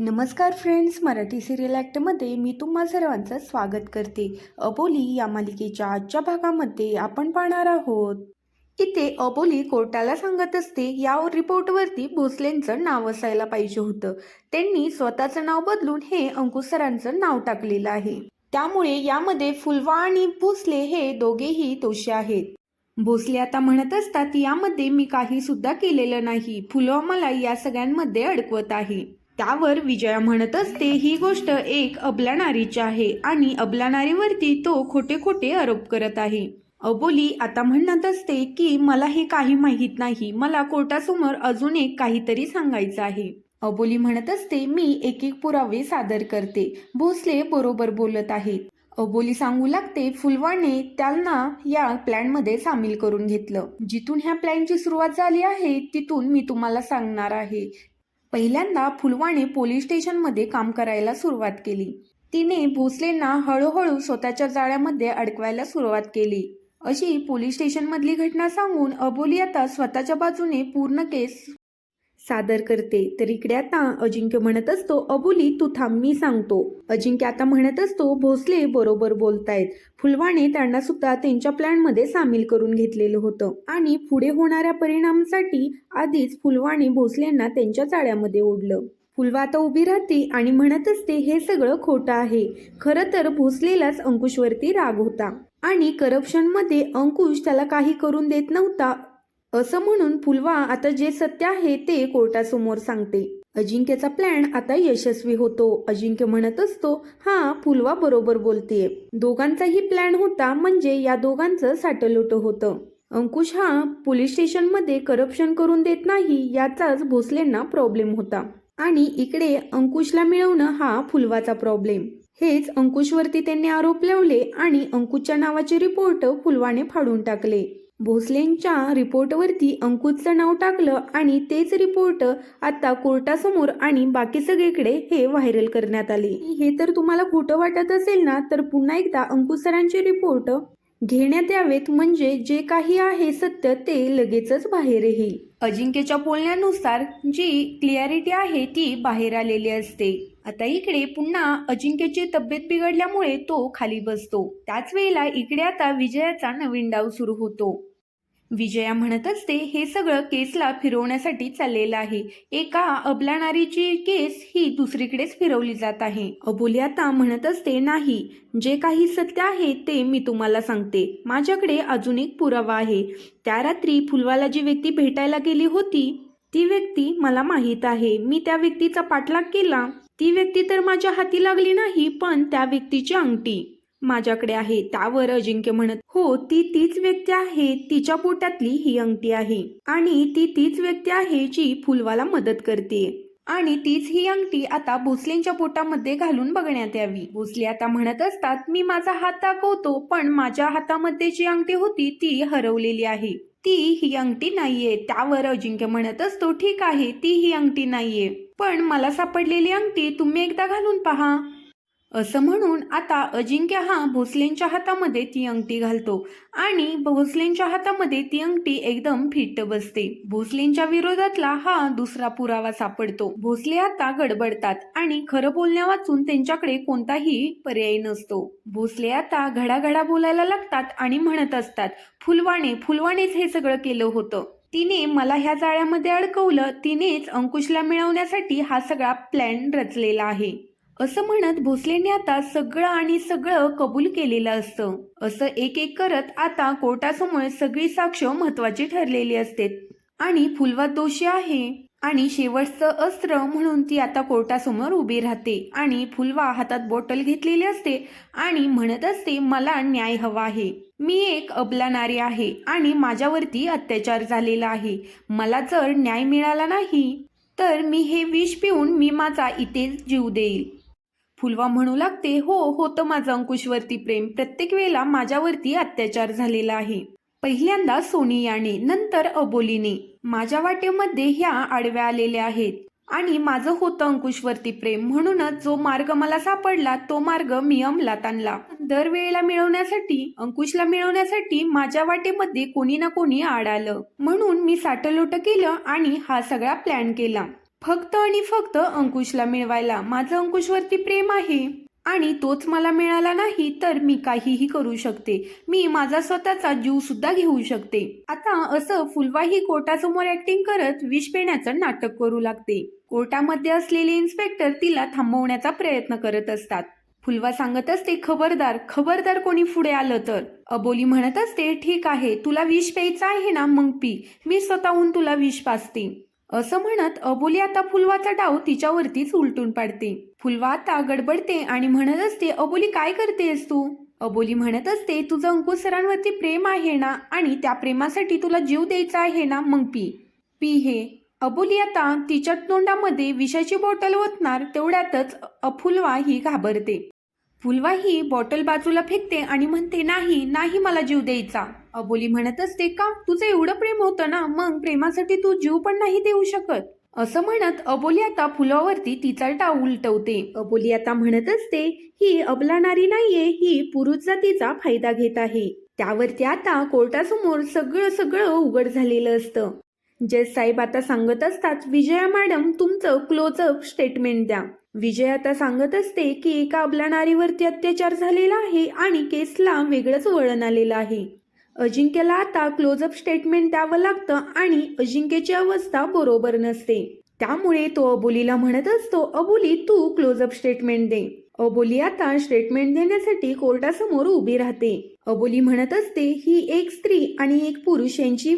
नमस्कार friends Marathi serial ॲक्टमध्ये मी तुम्हा सर्वांचं स्वागत करते. अबोली या मालिकेच्या आजच्या भागामध्ये आपण पाहणार आहोत. इथे अबोली कोर्टाला सांगत असते या रिपोर्टवरती भोसलेंचं नाव असायला पाहिजे होतं. त्यांनी स्वतःचं नाव बदलून हे अंकुश सरांचं नाव टाकलेलं आहे. त्यामुळे यामध्ये फुलवा आणि भोसले हे दोघेही दोषी आहेत. भोसले आता म्हणत असतात यामध्ये मी काही सुद्धा केलेलं नाही. फुलवा मला या सगळ्यांमध्ये अडकवत आहे. त्यावर विजया म्हणत असते ही गोष्ट एक अबलानारीची आहे आणि अबला नारीवरती तो खोटे खोटे आरोप करत आहे. अबोली आता म्हणत असते की मला हे काही माहीत नाही. मला कोर्टासमोर अजून एक काहीतरी सांगायचं आहे. अबोली म्हणत असते मी एक एक पुरावे सादर करते. भोसले बरोबर बोलत आहेत अबोली सांगू लागते फुलवाने त्यांना या प्लॅनमध्ये सामील करून घेतलं. जिथून ह्या प्लॅनची सुरुवात झाली आहे तिथून मी तुम्हाला सांगणार आहे. पहिल्यांदा फुलवाने पोलीस स्टेशनमध्ये काम करायला सुरुवात केली. तिने भोसलेंना हळूहळू स्वतःच्या जाळ्यामध्ये अडकवायला सुरुवात केली. अशी पोलीस स्टेशनमधली घटना सांगून अबोली आता स्वतःच्या बाजूने पूर्ण केस सादर करते. तर इकडे आता अजिंक्य म्हणत असतो अबोली तू थांब मी सांगतो. अजिंक्य आता म्हणत असतो भोसले बरोबर बोलतायत. फुलवाने त्यांना सुद्धा त्यांच्या प्लॅनमध्ये सामील करून घेतलेलं होतं. आणि पुढे होणाऱ्या परिणामासाठी आधीच फुलवाने भोसलेंना त्यांच्या जाळ्यामध्ये ओढलं. फुलवा आता उभी राहते आणि म्हणत असते हे सगळं खोटं आहे. खरं तर भोसलेलाच अंकुशवरती राग होता. आणि करप्शनमध्ये अंकुश त्याला काही करून देत नव्हता असं म्हणून फुलवा आता जे सत्य आहे ते कोर्टासमोर सांगते. अजिंक्यचा प्लॅन आता यशस्वी होतो. अजिंक्य म्हणत असतो हा फुलवा बरोबर बोलतेय. दोघांचाही प्लॅन होता म्हणजे या दोघांचं साटलोट होतं. अंकुश हा पोलीस स्टेशनमध्ये करप्शन करून देत नाही याचाच भोसलेंना प्रॉब्लेम होता. आणि इकडे अंकुशला मिळवणं हा फुलवाचा प्रॉब्लेम हेच अंकुशवरती त्यांनी आरोप लावले आणि अंकुशच्या नावाचे रिपोर्ट फुलवाने फाडून टाकले. भोसलेंच्या रिपोर्टवरती अंकुशचं नाव टाकलं आणि तेच रिपोर्ट आता कोर्टासमोर आणि बाकी सगळीकडे हे व्हायरल करण्यात आले. हे तर तुम्हाला खोटं वाटत असेल ना तर पुन्हा एकदा अंकुश सरांचे रिपोर्ट घेण्यात यावेत म्हणजे जे काही आहे सत्य ते लगेचच बाहेर येईल. अजिंक्यच्या बोलण्यानुसार जी क्लिअरिटी आहे ती बाहेर आलेली असते. आता इकडे पुन्हा अजिंक्यची तब्येत बिघडल्यामुळे तो खाली बसतो. त्याच वेळेला इकडे आता विजयाचा नवीन डाव सुरू होतो. विजया म्हणत असते हे सगळं केसला फिरवण्यासाठी चाललेलं आहे. एका अबलाणारीची केस ही दुसरीकडेच फिरवली जात आहे. अबोली आता म्हणत असते नाही जे काही सत्य आहे ते मी तुम्हाला सांगते. माझ्याकडे अजून एक पुरावा आहे. त्या रात्री फुलवाला जी व्यक्ती भेटायला गेली होती. ती व्यक्ती मला माहीत आहे. मी त्या व्यक्तीचा पाठलाग केला. ती व्यक्ती तर माझ्या हाती लागली नाही पण त्या व्यक्तीची अंगठी माझ्याकडे आहे त्यावर अजिंक्य म्हणत हो ती तीच व्यक्ती आहे तिच्या पोटातली ही अंगठी आहे. आणि ती तीच व्यक्ती आहे जी फुलवाला मदत करते. आणि तीच ही अंगठी आता भोसलेंच्या पोटामध्ये घालून बघण्यात यावी. भोसले आता म्हणत असतात मी माझा हात दाखवतो पण माझ्या हातामध्ये जी अंगठी होती ती हरवलेली आहे. ती ही अंगठी नाहीये. त्यावर अजिंक्य म्हणत असतो ठीक आहे ती ही अंगठी नाहीये. पण मला सापडलेली अंगठी तुम्ही एकदा घालून पहा. असं म्हणून आता अजिंक्य हा भोसलेंच्या हातामध्ये ती अंगठी घालतो आणि भोसलेंच्या हातामध्ये ती अंगठी एकदम फिट बसते. भोसलेंच्या विरोधातला हा दुसरा पुरावा सापडतो. भोसले आता गडबडतात आणि खरं बोलण्या वाचून त्यांच्याकडे कोणताही पर्याय नसतो. भोसले आता घडाघडा बोलायला लागतात आणि म्हणत असतात फुलवाणे फुलवाणेच हे सगळं केलं होतं. तिने मला ह्या जाळ्यामध्ये अडकवलं तिनेच अंकुशला मिळवण्यासाठी हा सगळा प्लॅन रचलेला आहे. असं म्हणत भोसलेने आता सगळं आणि सगळं कबूल केलेलं असतं. असं एक एक करत आता कोर्टासमोर सगळी साक्ष महत्वाची ठरलेली असते. आणि फुलवा दोषी आहे. आणि शेवटचं अस्त्र म्हणून ती आता कोर्टासमोर उभी राहते. आणि फुलवा हातात बॉटल घेतलेली असते आणि म्हणत असते मला न्याय हवा आहे. मी एक अबला नारी आहे आणि माझ्यावरती अत्याचार झालेला आहे. मला जर न्याय मिळाला नाही तर मी हे विष पिऊन मी माझा इथेच जीव देईल. फुलवा म्हणू लागते हो होतं माझं अंकुशवरती प्रेम. प्रत्येक वेळेला माझ्यावरती अत्याचार झालेला आहे. पहिल्यांदा सोनियाने नंतर अबोलीने. माझ्या वाटेमध्ये ह्या आडव्या आलेल्या आहेत. आणि माझं होतं अंकुशवरती प्रेम. म्हणूनच जो मार्ग मला सापडला तो मार्ग मी अंमलात आणला. दरवेळेला मिळवण्यासाठी अंकुशला मिळवण्यासाठी माझ्या वाटेमध्ये कोणी ना कोणी आड आलं. म्हणून मी साठलोट केलं आणि हा सगळा प्लॅन केला. फक्त आणि फक्त अंकुशला मिळवायला माझं अंकुशवरती प्रेम आहे. आणि तोच मला मिळाला नाही तर मी काहीही करू शकते. मी माझा स्वतःचा जीव सुद्धा घेऊ शकते. आता असं फुलवाही कोर्टासमोर ऍक्टिंग करत विष पेण्याचं नाटक करू लागते. कोर्टामध्ये असलेले इन्स्पेक्टर तिला थांबवण्याचा प्रयत्न करत असतात. फुलवा सांगत असते खबरदार खबरदार कोणी पुढे आलं तर? अबोली म्हणत असते ठीक आहे तुला विष प्यायचं आहे ना मग पी. मी स्वतःहून तुला विष पाचते असं म्हणत अबोली आता फुलवाचा डाव तिच्यावरतीच उलटून पाडते. फुलवा आता गडबडते आणि म्हणत असते अबोली काय करतेस तू? अबोली म्हणत असते तुझं अंकुश सरांवरती प्रेम आहे ना आणि त्या प्रेमासाठी तुला जीव द्यायचा आहे ना मग पी. पी हे. अबोली आता तिच्या तोंडामध्ये विषाची बॉटल ओतणार तेवढ्यातच अफुलवा ही घाबरते. फुलवा ही बॉटल बाजूला फेकते आणि म्हणते नाही नाही मला जीव द्यायचा. अबोली म्हणत असते का? तुझं एवढं प्रेम होतं ना मग प्रेमासाठी तू जीव पण नाही देऊ शकत. असं म्हणत अबोली आता फुलावरती तिचा डाव उलटवते. अबोली आता म्हणत असते ही अबलाणारी नाहीये ही पुरुष जातीचा फायदा घेत आहे. त्यावरती आता कोर्टासमोर सगळं सगळं उघड झालेलं असतं. जज साहेब आता सांगत असतात विजया मॅडम तुमचं क्लोजअप स्टेटमेंट द्या. विजय आता सांगत असते की एका अबला नारीवरती अत्याचार झालेला आहे आणि केसला वेगळंच वळण आलेलं आहे. अजिंक्यला आता क्लोजअप स्टेटमेंट द्यावं लागतं आणि अजिंक्यची अवस्था बरोबर नसते. त्यामुळे तो अबोलीला म्हणत असतो अबोली तू क्लोजअप स्टेटमेंट दे. अबोली आता स्टेटमेंट देण्यासाठी कोर्टासमोर उभी राहते. अबोली म्हणत असते ही एक स्त्री आणि एक पुरुष यांची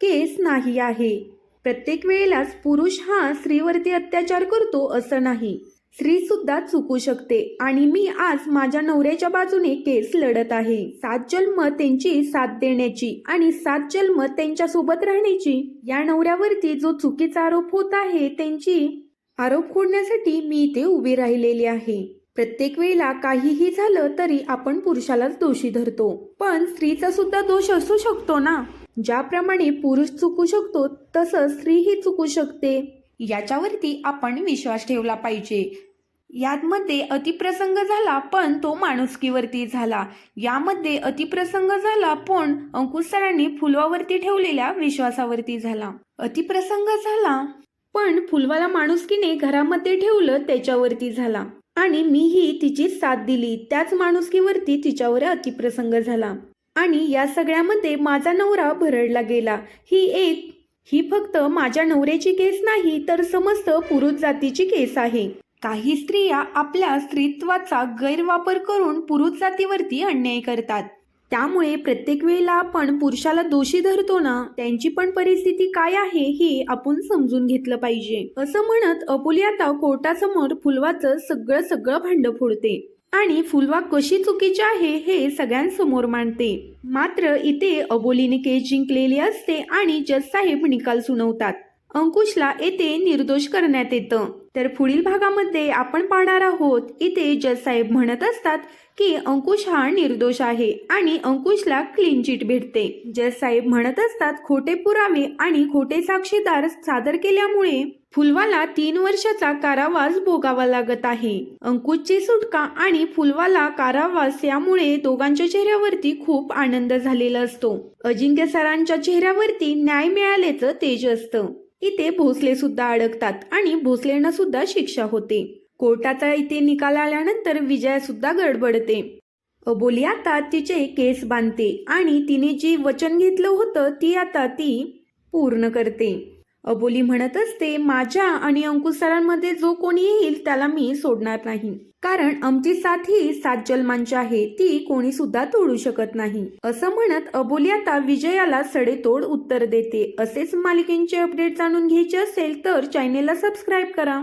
केस नाही आहे. प्रत्येक वेळेलाच पुरुष हा स्त्रीवरती अत्याचार करतो असं नाही. स्त्री सुद्धा चुकू शकते आणि मी आज माझ्या नवऱ्याच्या बाजूने केस लढत आहे. सात जन्म त्यांची साथ देण्याची आणि सात जन्म त्यांच्यासोबत राहण्याची या नवऱ्यावरती जो चुकीचा आरोप होत आहे त्यांची आरोप खोडण्यासाठी मी इथे उभी राहिलेली आहे. प्रत्येक वेळेला काहीही झालं तरी आपण पुरुषालाच दोषी धरतो. पण स्त्रीचा सुद्धा दोष असू शकतो ना? ज्याप्रमाणे पुरुष चुकू शकतो तसं स्त्रीही चुकू शकते. याच्यावरती आपण विश्वास ठेवला पाहिजे. यामध्ये अतिप्रसंग झाला पण तो माणुसकीवरती झाला. यामध्ये अतिप्रसंग झाला पण अंकुश सरांनी फुलवावरती ठेवलेल्या विश्वासावरती झाला. अतिप्रसंग झाला पण फुलवाला माणुसकीने घरामध्ये ठेवलं त्याच्यावरती झाला. आणि मीही तिची साथ दिली त्याच माणुसकीवरती तिच्यावर अतिप्रसंग झाला. आणि या सगळ्यामध्ये माझा नवरा भरडला गेला. ही एक ही फक्त माझ्या नवऱ्याची केस नाही तर समस्त पुरुष जातीची केस आहे. काही स्त्रिया आपल्या स्त्रीत्वाचा गैरवापर करून पुरुष जातीवरती अन्याय करतात. त्यामुळे प्रत्येक वेळेला आपण पुरुषाला दोषी धरतो ना त्यांची पण परिस्थिती काय आहे हे आपण समजून घेतलं पाहिजे. असं म्हणत अपुली आता कोर्टासमोर फुलवाचं सगळं सगळं भांड फोडते. आणि फुलवा कशी चुकीची आहे हे सगळ्यांसमोर मांडते. मात्र इथे अबोलीने केस जिंकलेली असते आणि जज साहेब निकाल सुनावतात. अंकुशला येथे निर्दोष करण्यात येतं. तर पुढील भागामध्ये आपण पाहणार आहोत इथे जज साहेब म्हणत असतात की अंकुश हा निर्दोष आहे आणि अंकुशला क्लीन चिट भेटते. जज साहेब म्हणत असतात खोटे पुरावे आणि खोटे साक्षीदार सादर केल्यामुळे फुलवाला तीन वर्षाचा कारावास भोगावा लागत आहे. अंकुशची सुटका आणि फुलवाला कारावास यामुळे दोघांच्या चेहऱ्यावरती खूप आनंद झालेला असतो. अजिंक्य सरांच्या चेहऱ्यावरती न्याय मिळाल्याचं तेज असतं. इथे भोसले सुद्धा अडकतात आणि भोसलेंना सुद्धा शिक्षा होते. कोर्टाचा इथे निकाल आल्यानंतर विजया सुद्धा गडबडते. अबोली आता तिचे केस बांधते आणि तिने जी वचन घेतलं होतं ती आता ती पूर्ण करते. अबोली म्हणत असते माझ्या आणि अंकुश सरांमध्ये जो कोणी येईल त्याला मी सोडणार नाही. कारण आमची साथ ही सात जन्मांची आहे ती कोणी सुद्धा तोडू शकत नाही. असं म्हणत अबोली आता विजयाला सडेतोड उत्तर देते. असेच मालिकेंचे अपडेट जाणून घ्यायचे असेल तर चॅनेलला सबस्क्राईब करा.